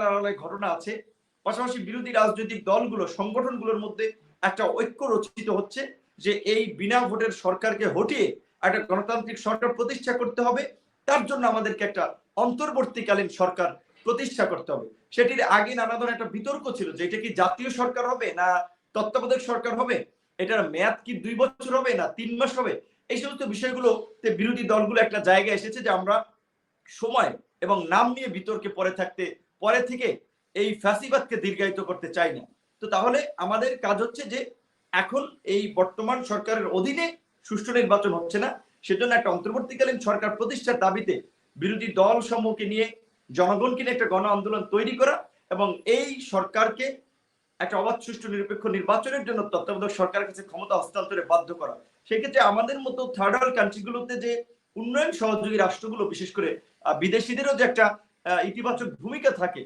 আড়ালে ঘটনা আছে। পাশাপাশি বিরোধী রাজনৈতিক দলগুলো, সংগঠনগুলোর মধ্যে একটা ঐক্য রচিত হচ্ছে যে এই বিনা ভোটের সরকারকে হটিয়ে একটা গণতান্ত্রিক সরকার প্রতিষ্ঠা করতে হবে। তার জন্য আমাদেরকে একটা অন্তর্বর্তীকালীন সরকার প্রতিষ্ঠা করতে হবে। সেটির আগে নানা ধরনের একটা বিতর্ক ছিল যে এটা কি জাতীয় সরকার হবে না তত্ত্বাবধায়ক সরকার হবে? এটার মেয়াদ কি দুই বছর হবে না তিন মাস হবে? এই সমস্ত বিষয়গুলোতে বিরোধী দলগুলো একটা জায়গায় এসেছে যে আমরা সময় এবং নাম নিয়ে বিতর্কে পরে থাকতে পরে থেকে এই ফ্যাসিবাদকে দীর্ঘায়িত করতে চাই না। তো তাহলে আমাদের কাজ হচ্ছে যে এখন এই বর্তমান সরকারের অধীনে সুষ্ঠু নির্বাচন হচ্ছে না, সেজন্য একটা অন্তর্বর্তীকালীন সরকার প্রতিষ্ঠার দাবিতে বিরোধী দল সমূহকে নিয়ে জনগণকে নিয়ে একটা গণ আন্দোলন তৈরি করা এবং এই সরকারকে একটা অবাধ সুষ্ঠু নিরপেক্ষ নির্বাচনের জন্য তত্ত্বাবধায়ক সরকারের কাছে ক্ষমতা হস্তান্তরে বাধ্য করা। সেক্ষেত্রে আমাদের মতো থার্ড ওয়ার্ল্ড কান্ট্রিগুলোতে যে উন্নয়ন সহযোগী রাষ্ট্রগুলো, বিশেষ করে বিদেশিদেরও যে একটা ইতিবাচক ভূমিকা থাকে।